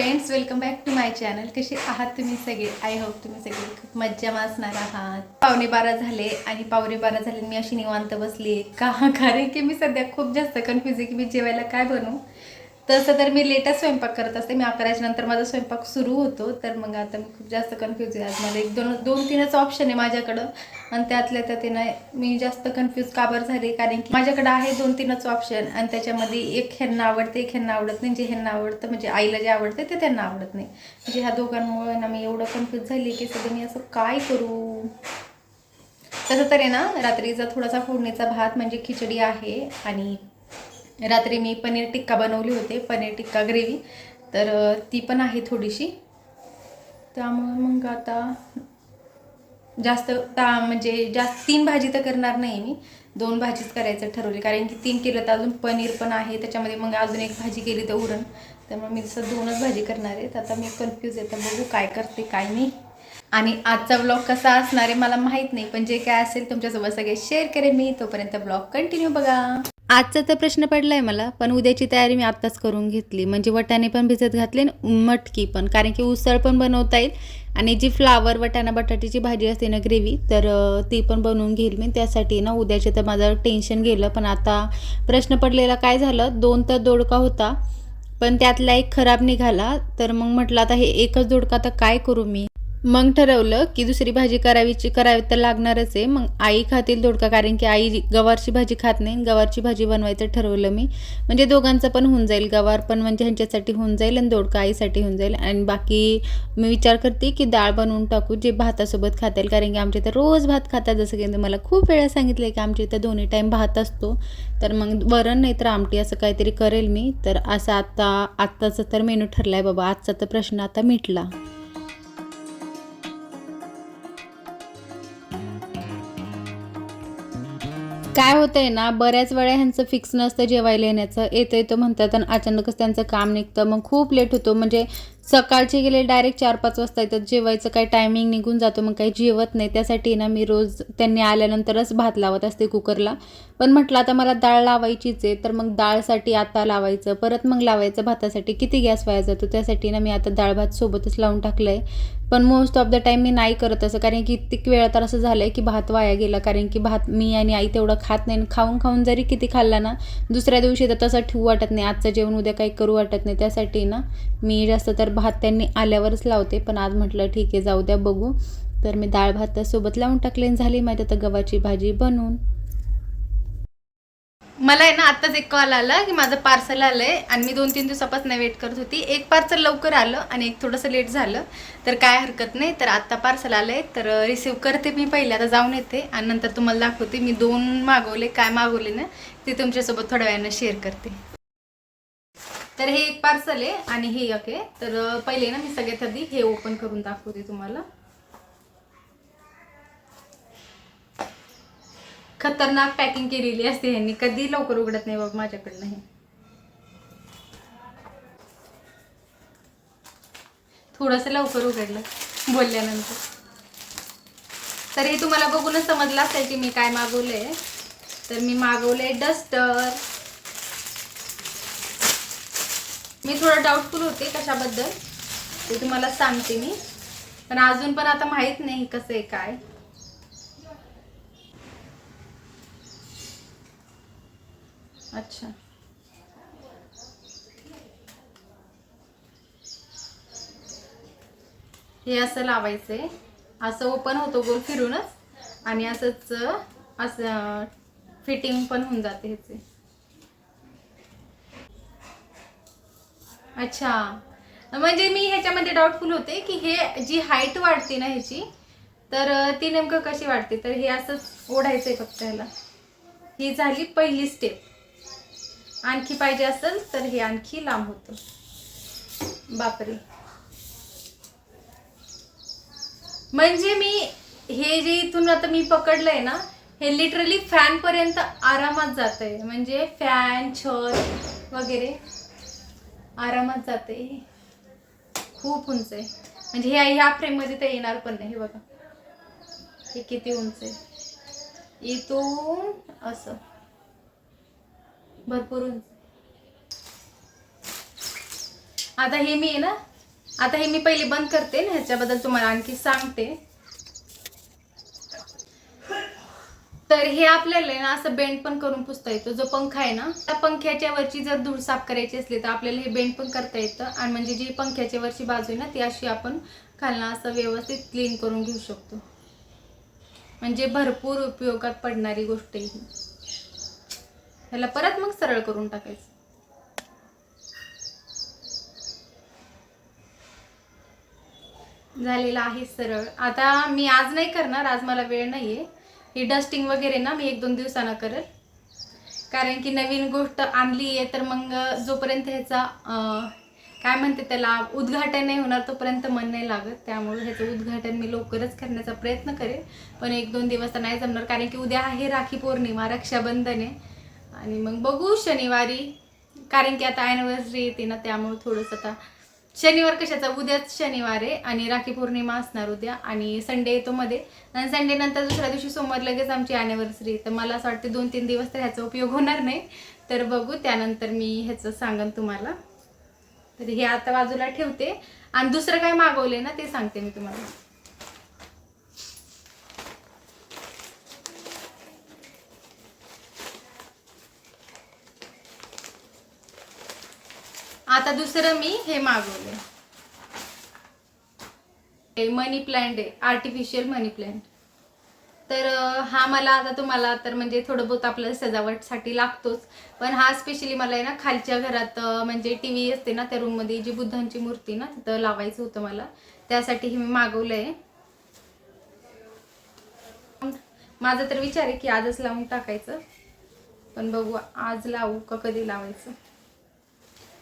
Friends welcome back to my channel कसे आहात तुम्ही सगळे? आय होप तुम्ही सगळे खूप मज्जा मासणार आहात. पावणे बारा झाले आणि पावणे बारा झाले मी अशी निवांत बसली का? कारण की मी सध्या खूप जास्त कन्फ्युज आहे की मी जेवायला काय बनवू? तसं तर मी लेटच स्वयंपाक करत असते. मी अकराच्या नंतर माझा स्वयंपाक सुरू होतो. तर मग आता मी खूप जास्त कन्फ्यूज आहे. आज मला एक दोन दोन तीनच ऑप्शन आहे माझ्याकडं. आणि त्यातल्या त्यात आहे ना मी जास्त कन्फ्यूज का बरं झाले? कारण की माझ्याकडं आहे दोन तीनच ऑप्शन आणि त्याच्यामध्ये एक ह्यांना आवडते एक ह्यांना आवडत नाही. जे ह्यांना आवडतं म्हणजे आईला जे आवडते ते त्यांना आवडत नाही. म्हणजे ह्या दोघांमुळे ना मी एवढं कन्फ्यूज झाली की सध्या मी असं काय करू? तसं तर आहे ना रात्रीचा थोडासा फोडणीचा भात म्हणजे खिचडी आहे आणि रात्री मी पनीर टिक्का बनवली होते पनीर टिक्का ग्रेव्ही. तर ती पण आहे थोडीशी. त्यामुळे मग आता जास्त ता म्हणजे जास्त तीन भाजी तर करणार नाही मी. दोन भाजीच करायचं ठरवले कारण की तीन केलं तर अजून पनीर पण आहे त्याच्यामध्ये मग अजून एक भाजी केली तर उरण त्यामुळे मी तसं दोनच भाजी करणार आहे. तर आता मी कन्फ्यूज आहे. तर बघू काय करते काय नाही. आणि आजचा ब्लॉग कसा असणार आहे मला माहीत नाही. पण जे काय असेल तुमच्यासोबत सगळे शेअर करेन मी. तोपर्यंत ब्लॉग कंटिन्यू बघा. आजचा तर प्रश्न पडला आहे मला पण उद्याची तयारी मी आत्ताच करून घेतली. म्हणजे वटाणे पण भिजत घातले आणि मटकी पण. कारण की उसळ पण बनवता येईल आणि जी फ्लावर वटाणा बटाट्याची भाजी असते ना ग्रेव्ही तर ती पण बनवून घेईल मी. त्यासाठी ना उद्याचे तर माझं टेन्शन गेलं पण आता प्रश्न पडलेला काय झालं? दोन तर दोडका होता पण त्यातला एक खराब निघाला. तर मग म्हटलं आता हे एकच दोडका तर काय करू मी? मग ठरवलं की दुसरी भाजी करावीची करावी तर लागणारच आहे. मग आई खातील दोडका कारण की आई गवारची भाजी खात नाही. गवारची भाजी बनवायचं ठरवलं मी. म्हणजे दोघांचं पण होऊन जाईल. गवार पण म्हणजे ह्यांच्यासाठी होऊन जाईल आणि दोडका आईसाठी होऊन जाईल. आणि बाकी मी विचार करते की डाळ बनवून टाकू जे भातासोबत खाता येईल. कारण की आमच्या इथं रोज भात खातात. जसं की मला खूप वेळा सांगितलं आहे की आमच्या इथं दोन्ही टाईम भात असतो. तर मग वरण नाही तर आमटी असं काहीतरी करेल मी. तर असं आता आत्ताचं तर मेनू ठरला आहे बाबा. आजचा तर प्रश्न आता मिटला. काय होतंय ना बऱ्याच वेळा ह्यांचं फिक्स नसतं जेवायला येण्याचं. येतं येतं म्हणतात आणि अचानकच त्यांचं काम निघतं. मग खूप लेट होतो. म्हणजे सकाळचे गेले डायरेक्ट चार पाच वाजता येतात. जेवायचं काही टायमिंग निघून जातो. मग काही जेवत नाही. त्यासाठी ना मी रोज त्यांनी आल्यानंतरच भात लावत असते कुकरला. पण म्हटलं आता मला डाळ लावायचीच आहे. तर मग डाळसाठी आता लावायचं. परत मग लावायचं भातासाठी. किती गॅस वाया जातो? त्यासाठी ना मी आता डाळ भात सोबतच लावून टाकलं आहे पण मोस्ट ऑफ द टाईम मी नाही करत असं. कारण की कित्येक वेळा तर असं झालं आहे की भात वाया गेला. कारण की भात मी आणि आई तेवढं खात नाही. आणि खाऊन खाऊन जरी किती खाल्ला ना दुसऱ्या दिवशी तर तसं ठेवू वाटत नाही. आजचं जेवण उद्या काही करू वाटत नाही. त्यासाठी ना मी जास्त तर भात त्यांनी आल्यावरच लावते. पण आज म्हटलं ठीक आहे जाऊ द्या बघू. तर मी डाळ भात सोबत लावून टाकले झाली माहिती आता गव्हाची भाजी बनवून. मला आहे ना आत्ताच एक कॉल आला की माझं पार्सल आलं आहे आणि मी दोन तीन दिवसापासून वेट करत होती. एक पार्सल लवकर आलं आणि एक थोडंसं लेट झालं. तर काय हरकत नाही. तर आत्ता पार्सल आलं आहे तर रिसिव्ह करते मी पहिले. आता जाऊन येते आणि नंतर तुम्हाला दाखवते. मी दोन मागवले. काय मागवले ना ते तुमच्यासोबत थोड्या वेळानं शेअर करते. तर हे एक पार्सल आहे आणि हे ओके तर पहिले ना मी सगळ्यात आधी हे ओपन करून दाखवते तुम्हाला. खतरनाक पॅकिंग केलेली असते ह्यांनी. कधी लवकर उघडत नाही बघ माझ्याकडनं हे थोडस लवकर उघडलं बोलल्यानंतर. तर हे तुम्हाला बघूनच समजलं असेल की मी काय मागवलंय. तर मी मागवले डस्टर. मी थोडं डाऊटफुल होते कशाबद्दल ते तुम्हाला सांगते मी. पण अजून पण आता माहीत नाही कसं आहे काय. अच्छा. हे असं लावायचंय. असं ओपन होतो गोल फिरूनच आणि असंच असं फिटिंग पण होऊन जाते ह्याचे. अच्छा. म्हणजे मी ह्याच्यामध्ये डाऊटफुल होते की हे जी हाईट वाढते ना ह्याची तर ती नेमकं कशी वाढते? तर हे असंच ओढायचंय फक्त ह्याला. ही झाली पहिली स्टेप आणखी पाहिजे असेल तर हे आणखी लांब होतं. बापरे. म्हणजे मी हे जे इथून आता मी पकडलंय ना हे लिटरली फॅनपर्यंत आरामात जात आहे म्हणजे फॅन छत वगैरे आरामात जाते खूप उंच आहे. म्हणजे हे ह्या फ्रेममध्ये तर येणार पण नाही हे बघा. हे किती उंच आहे. इथून असं. भरपूर आता हे मी आहे ना आता हे मी पहिले बंद करते ना ह्याच्याबद्दल तुम्हाला आणखी सांगते. तर हे आपल्याला ना असं बेंड पण करून पुसता येतो. जो पंखा आहे ना त्या पंख्याच्या वरची जर धूळ साफ करायची असली तर आपल्याला हे बेंड पण करता येतं. आणि म्हणजे जी पंख्याच्या वरची बाजू आहे ना ती अशी आपण खालना असं व्यवस्थित क्लीन करून घेऊ शकतो. म्हणजे भरपूर उपयोगात पडणारी गोष्ट आहे ही. ह्याला परत मग सरळ करून टाकायचं. झालेलं आहे सरळ. आता मी आज नाही करणार आज मला वेळ नाहीये. ही डस्टिंग वगैरे ना मी एक दोन दिवसानं करेल. कारण की नवीन गोष्ट आणली आहे तर मग जोपर्यंत ह्याचा काय म्हणते त्याला उद्घाटन नाही होणार तोपर्यंत मन नाही लागत. त्यामुळे ह्याचं उद्घाटन मी लवकरच करण्याचा प्रयत्न करेन पण एक दोन दिवस तर नाही जमणार कारण की उद्या आहे राखी पौर्णिमा रक्षाबंधन आहे. आणि मग बघू शनिवारी कारण की आता ॲनिव्हर्सरी येते ना त्यामुळे थोडंसं आता शनिवार कशाचा? उद्याच शनिवार आहे आणि राखी पौर्णिमा असणार उद्या आणि संडे येतो मध्ये. आणि संडे नंतर दुसऱ्या दिवशी सोमवार लगेच आमची ॲनिव्हर्सरी तर मला असं वाटते दोन तीन दिवस तर ह्याचा उपयोग होणार नाही. तर बघू त्यानंतर मी ह्याचं सांगन तुम्हाला. तर हे आता बाजूला ठेवते. आणि दुसरं काय मागवले ना ते सांगते मी तुम्हाला. आता दुसरं मी हे मागवले मनी प्लांट आहे आर्टिफिशियल मनी प्लांट तर हा मला आता तुम्हाला तर म्हणजे थोडं बहुत आपल्याला सजावटसाठी लागतोच. पण हा स्पेशली मला आहे ना खालच्या घरात म्हणजे टी व्ही असते ना त्या रूममध्ये जी बुद्धांची मूर्ती ना तिथं लावायचं होतं मला. त्यासाठी हे मी मागवलं आहे माझा तर विचार आहे की आजच लावून टाकायचं. पण बघू आज लावू का कधी लावायचं?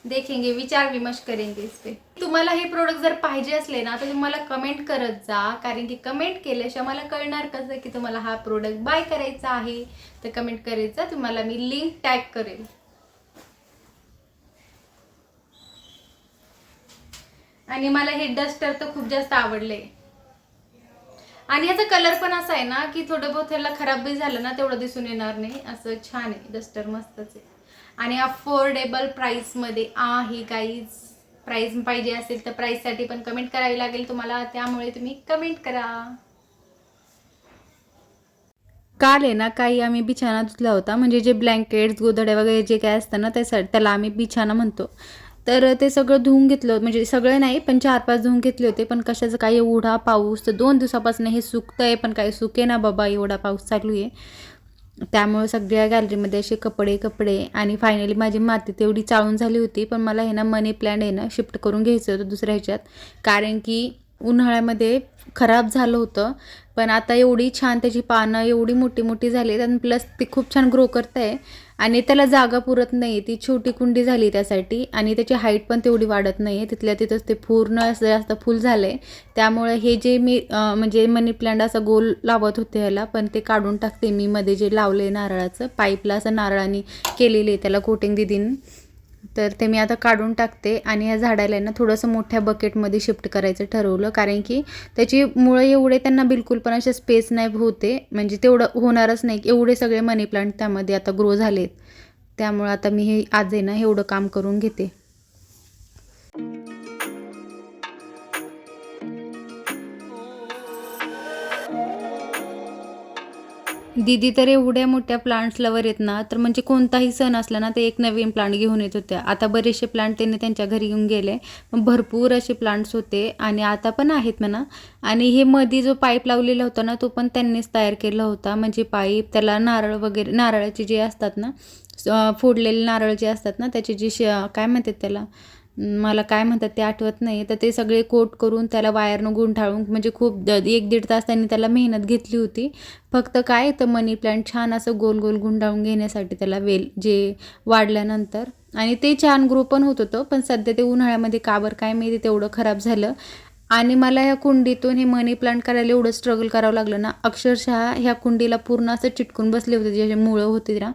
देखेंगे विचार विमर्श करेंगे इस पे. तुम्हाला हे प्रोडक्ट जर पाहिजे असले ना तर तुम्ही मला कमेंट करत जा. कारण की कमेंट केल्याशिवाय मला कळणार कसं की तुम्हाला हा प्रोडक्ट बाय करायचा आहे? तर कमेंट करायचा तुम्हाला मी लिंक टॅग करेल. आणि मला हे डस्टर तर खूप जास्त आवडले आणि याचा कलर पण असा आहे ना की थोडं बहुत ह्याला खराब बी झालं ना तेवढं दिसून येणार नाही. असं छान आहे. डस्टर मस्तच आहे. आणि अफोर्डेबल प्राईसमध्ये आहे काहीच प्राईज पाहिजे असेल तर प्राईससाठी पण कमेंट करावी लागेल तुम्हाला. त्यामुळे तुम्ही कमेंट करा. काल आहे ना काही आम्ही बिछाना धुतला होता. म्हणजे जे ब्लँकेट्स गोधड्या वगैरे जे काय असतं ना त्यासाठी त्याला आम्ही बिछाना म्हणतो. तर ते सगळं धुवून घेतलं. म्हणजे सगळं नाही पण चार पाच धुवून घेतले होते. पण कशाचं काही एवढा पाऊस तर दोन दिवसापासून हे सुकतं आहे पण काही सुके ना बाबा एवढा पाऊस चालू आहे. त्यामुळे सगळ्या गॅलरीमध्ये असे कपडे कपडे आणि फायनली माझी माती तेवढी चाळून झाली होती पण मला हे ना मनी प्लॅन आहे ना शिफ्ट करून घ्यायचं होतं दुसऱ्या ह्याच्यात. कारण की उन्हाळ्यामध्ये खराब झालं होतं पण आता एवढी छान त्याची पानं एवढी मोठी मोठी झाली आहेत आणि प्लस ती खूप छान ग्रो करत आहे आणि त्याला जागा पुरत नाही ती छोटी कुंडी झाली त्यासाठी आणि त्याची हाईट पण तेवढी वाढत नाही आहे तिथल्या तिथंच ते पूर्ण असं जास्त फुल झालं आहे त्यामुळे हे जे मी म्हणजे मनी प्लांट असं गोल लावत होते ह्याला पण ते काढून टाकते मी मध्ये जे लावलं आहे नारळाचं. पाईपला असं नारळाने केलेले त्याला कोटिंग दिदीन. तर ते मी आता काढून टाकते आणि या झाडाला आहे ना थोडंसं मोठ्या बकेटमध्ये शिफ्ट करायचं ठरवलं. कारण की त्याची मुळं एवढे त्यांना बिलकुल पण असे स्पेस नाही होते. म्हणजे तेवढं होणारच नाही. एवढे सगळे मनी प्लांट त्यामध्ये आता ग्रो झालेत. त्यामुळं आता मी हे आज आहे ना एवढं काम करून घेते. दीदी तर एवढ्या मोठ्या प्लांट्स लवर आहेत ना तर म्हणजे कोणताही सण असला ना ते एक नवीन प्लांट घेऊन येत होत्या. आता बरेचसे प्लांट त्यांनी त्यांच्या घरी घेऊन गेले. भरपूर असे प्लांट्स होते आणि आता पण आहेत म्हणा. आणि हे मध्ये जो पाईप लावलेला होता ना तो पण त्यांनीच तयार केला होता. म्हणजे पाईप त्याला नारळ वगैरे नारळाचे जे असतात ना फोडलेले नारळ जे असतात ना त्याचे जे श काय म्हणतात त्याला? मला काय म्हणतात ते आठवत नाही. तर ते सगळे कोट करून त्याला वायरनं गुंठाळून म्हणजे खूप द एक दीड तास त्यांनी त्याला मेहनत घेतली होती. फक्त काय तर मनी प्लांट छान असं गोल गोल गुंडाळून घेण्यासाठी त्याला वेल जे वाढल्यानंतर. आणि ते छान ग्रो पण होत होतं पण सध्या ते उन्हाळ्यामध्ये काबर काय माहिती तेवढं खराब झालं. आणि मला ह्या कुंडीतून हे मनी प्लांट करायला एवढं स्ट्रगल करावं लागलं ना. अक्षरशः ह्या कुंडीला पूर्ण असं चिटकून बसले होते जे मुळं होते ना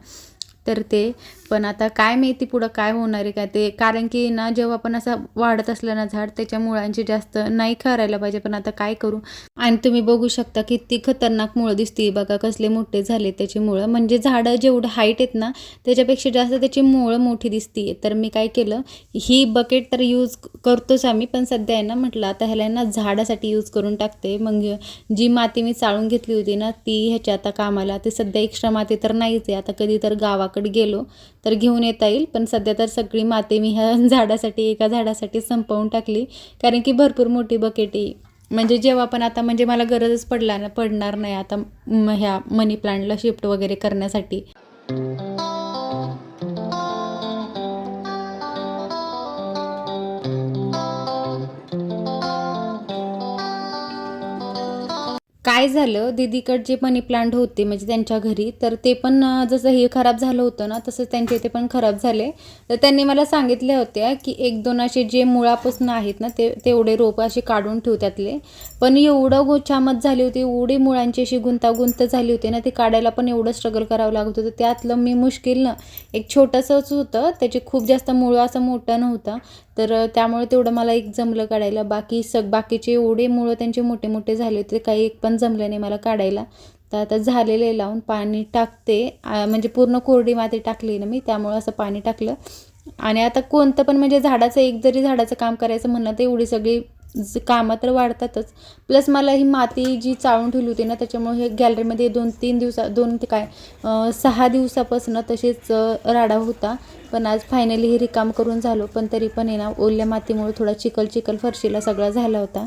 तर ते. पण आता काय माहिती पुढं काय होणार आहे का ते. कारण की ना जेव्हा पण असं वाढत असलं ना झाड त्याच्या मुळांची जास्त नाही खरायला पाहिजे. पण आता काय करू? आणि तुम्ही बघू शकता किती खतरनाक मुळं दिसते बघा. कसले मोठे झाले त्याची मुळं. म्हणजे झाडं जेवढं हाईट आहेत ना त्याच्यापेक्षा जास्त त्याची मुळं मोठी दिसते तर मी काय केलं ही बकेट तर यूज करतोच आम्ही. पण सध्या आहे ना म्हटलं आता ह्याला ना झाडासाठी यूज करून टाकते. मग जी माती मी चाळून घेतली होती ना ती ह्याच्या आता कामाला. ते सध्या एक्स्ट्रा माती तर नाहीच आहे. आता कधी तर गावाकडे गेलो तर घेऊन येता येईल. पण सध्या तर सगळी माती मी ह्या झाडासाठी एका झाडासाठी संपवून टाकली. कारण की भरपूर मोठी बकेट म्हणजे जेव्हा पण आता म्हणजे मला गरजच पडला ना पडणार नाही आता ह्या मनी प्लांटला शिफ्ट वगैरे करण्यासाठी. काय झालं? दीदीकडे जे मनी प्लांट होते म्हणजे त्यांच्या घरी तर ते पण जसं हे खराब झालं होतं ना तसं त्यांच्या इथे पण खराब झाले. तर त्यांनी मला सांगितल्या होत्या की एक दोन असे जे मुळापासून आहेत ना ते तेवढे रोप असे काढून ठेवतातले पण एवढं गोछामत झाली होती एवढी मुळांची अशी गुंतागुंत झाली होती ना ते काढायला पण एवढं स्ट्रगल करावं लागत होतं. त्यातलं मी मुश्किल ना एक छोटंसंच होतं त्याचे खूप जास्त मुळं असं मोठं नव्हतं. तर त्यामुळे तेवढं मला एक जमलं काढायला. बाकी सग बाकीचे एवढे मुळं त्यांचे मोठे मोठे झाले होते काही एक पण जमलं नाही मला काढायला. तर आता झालेले लावून पाणी टाकते. म्हणजे पूर्ण कोरडी माती टाकली ना मी त्यामुळं असं पाणी टाकलं. आणि आता कोणतं पण म्हणजे झाडाचं एक जरी झाडाचं काम करायचं म्हणलं तर एवढी सगळी ज- कामं तर वाढतातच. प्लस मला ही माती जी चाळून ठेवली होती ना त्याच्यामुळे हे गॅलरीमध्ये दोन तीन दिवसा दोन ते काय सहा दिवसापासून तसेच राडा होता. पण आज फायनली हे रिकाम करून झालो. पण तरी पण आहे ना ओल्या मातीमुळे थोडा चिखल चिखल फरशीला सगळा झाला होता.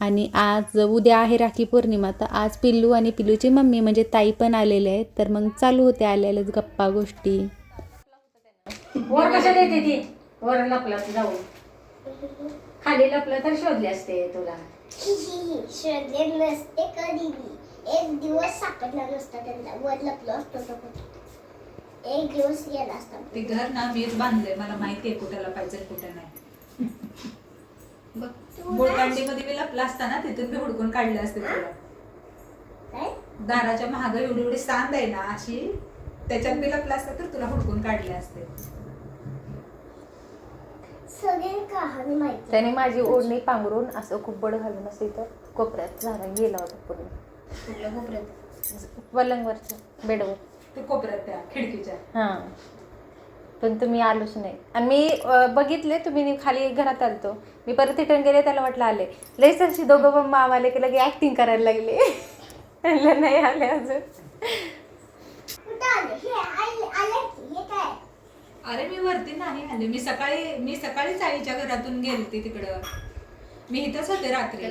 आणि आज उद्या आहे राखी पौर्णिमा तर आज पिल्लू आणि पिल्लूची मम्मी म्हणजे ताई पण आलेले आहेत. तर मग चालू होते आलेल्याच गप्पा गोष्टी. वर कशा देते ती? वर लपलं खाली लपलं तर शोधले असते तुला. शोधले नसते कधी एक दिवस सापडला नसता त्यांना. वर लपलो असतो तो कुठे? एक दिवस गेला असता. ते घर ना मीच बांधलंय. मला माहितीये कुठे लपायचं कुठे नाही. बोळकांडीमध्ये मी लपला असता ना तिथून मी हुडकून काढले असते तुला. काय? दाराच्या महाग एवढी एवढी सांद आहे ना अशी त्याच्यात मी लपला असता तर तुला हुडकून काढले असते. सगळे कहाणी माहिती. त्याने माझी ओढणी पांघरून असं खूप बड घालून असं इथं कोपऱ्यात झाला गेला होता पूर्ण कुठल्या कोपऱ्यात? पलंगवरच्या बेडवर. ते कोपऱ्यात त्या खिडकीच्या. हां. पण तुम्ही आलोच नाही. आणि मी अं, बघितले तुम्ही खाली घरात आलतो. मी परत रिटर्न गेले त्याला म्हटलं आले. लईच अशी दोघं पण मामा आले की लगे ॲक्टिंग करायला लागले. त्यांना नाही आले अजून. कुठं आले? हे आले आले. की काय अरे मी वरती नाही आले. मी सकाळी मी सकाळीच आईच्या घरातून गेलते तिकडं. मी इथंच होते रात्री.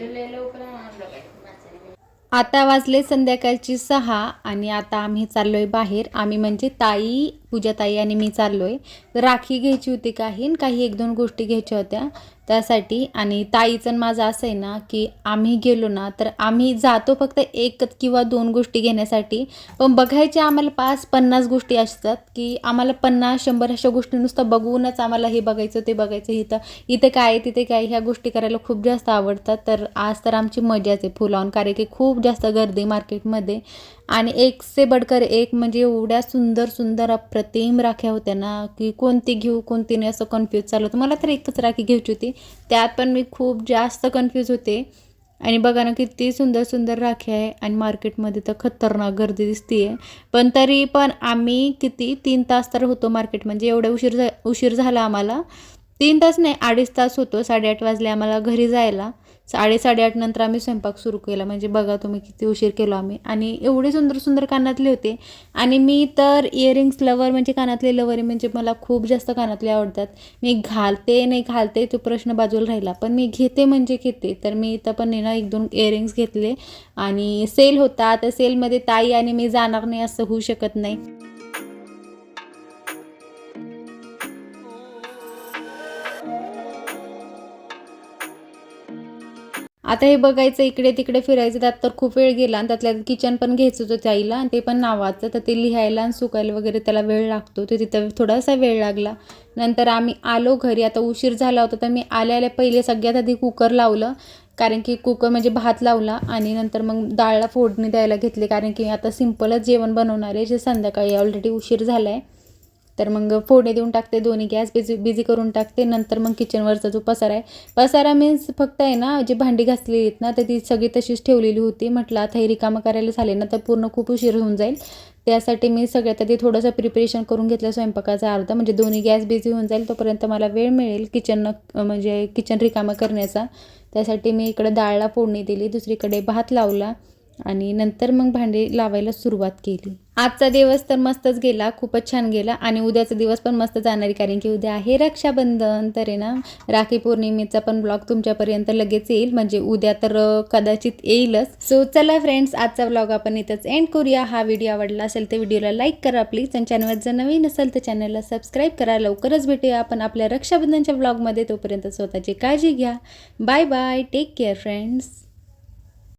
आता वाजले संध्याकाळची सहा आणि आता आम्ही चाललोय बाहेर. आम्ही म्हणजे ताई पूजा ताई आणि मी चाललोय. राखी घ्यायची होती काही आणि काही एक दोन गोष्टी घ्यायच्या होत्या. त्यासाठी आणि ताईचं माझं असं आहे ना की आम्ही गेलो ना तर आम्ही जातो फक्त एक किंवा दोन गोष्टी घेण्यासाठी. पण बघायच्या आम्हाला पाच पन्नास गोष्टी असतात की आम्हाला पन्नास शंभर अशा गोष्टी नुसतं बघूनच आम्हाला हे बघायचं ते बघायचं इथं इथं काय आहे, तिथे काय ह्या गोष्टी करायला खूप जास्त आवडतात. तर आज तर आमची मजाच आहे फुल ऑन कारण की खूप जास्त गर्दी मार्केटमध्ये. आणि एक से बडकर एक म्हणजे एवढ्या सुंदर सुंदर अप्रतिम राख्या होत्या ना की कोणती घेऊ कोणती नाही असं कन्फ्यूज चालू होतं. मला तर एकच राखी घ्यायची होती. त्यात पण मी खूप जास्त कन्फ्यूज होते. आणि बघा ना किती सुंदर सुंदर राखी आहे. आणि मार्केटमध्ये तर खतरनाक गर्दी दिसते आहे पण तरी पण आम्ही किती तीन तास तर होतो मार्केट म्हणजे एवढा उशीर झा उशीर झाला आम्हाला. तीन तास नाही अडीच तास होतो. साडेआठ वाजले आम्हाला घरी जायला. साडे साडेआठ नंतर आम्ही स्वयंपाक सुरू केला. म्हणजे बघा तुम्ही किती उशीर केलो आम्ही. आणि एवढे सुंदर सुंदर कानातले होते. आणि मी तर इयरिंग्स लवर म्हणजे कानातले लवर म्हणजे मला खूप जास्त कानातले आवडतात. मी घालते नाही घालते तो प्रश्न बाजूला राहिला. पण मी घेते म्हणजे घेते. तर मी इथं पण नाही ना एक दोन इयरिंग्स घेतले. आणि सेल होता. तर सेलमध्ये ताई आणि मी जाणार नाही असं होऊ शकत नाही. आता हे बघायचं इकडे तिकडे फिरायचं त्यात तर खूप वेळ गेला. आणि त्यातल्या किचन पण घ्यायचं होतं त्याईला आणि ते पण नावाचं. तर ते लिहायला आणि सुकायला वगैरे त्याला वेळ लागतो. तर तिथं थोडासा वेळ लागला. नंतर आम्ही आलो घरी. आता उशीर झाला होता तर मी आल्या आल्या पहिले सगळ्यात आधी कुकर लावलं. कारण की कुकर म्हणजे भात लावला आणि नंतर मग डाळला फोडणी द्यायला घेतली. कारण की आता सिम्पलच जेवण बनवणार आहे जे संध्याकाळी ऑलरेडी उशीर झाला आहे तर मग फोडणी देऊन टाकते दोन्ही गॅस बिझी बिझी करून टाकते. नंतर मग किचनवरचा जो पसारा आहे पसारा मीन्स फक्त आहे ना जी भांडी घासलेली आहेत ना तर ती सगळी तशीच ठेवलेली होती. म्हटलं आता हे रिकामं करायला झाले ना तर पूर्ण खूप उशीर होऊन जाईल. त्यासाठी मी सगळ्यात आधी थोडंसं प्रिपरेशन करून घेतलं स्वयंपाकाचा अर्धा. म्हणजे दोन्ही गॅस बिझी होऊन जाईल तोपर्यंत मला वेळ मिळेल किचन म्हणजे किचन रिकामं करण्याचा. त्यासाठी मी इकडं डाळला फोडणी दिली दुसरीकडे भात लावला. आणि नंतर मग भांडे लावायला सुरुवात केली. आजचा दिवस तर मस्तच गेला खूपच छान गेला आणि उद्याचा दिवस पण मस्त जाणार आहे कारण की उद्या आहे रक्षाबंधन तर आहे ना? राखी पौर्णिमेचा पण ब्लॉग तुमच्यापर्यंत लगेच येईल म्हणजे उद्या तर कदाचित येईलच. सो चला फ्रेंड्स आजचा ब्लॉग आपण इथंच एंड करूया. हा व्हिडिओ आवडला असेल तर व्हिडिओला लाईक करा प्लीज आणि चॅनलवर जर नवीन असेल तर चॅनलला सबस्क्राईब करा. लवकरच भेटूया आपण आपल्या रक्षाबंधनच्या ब्लॉगमध्ये तोपर्यंत स्वतःची काळजी घ्या. Bye bye take care friends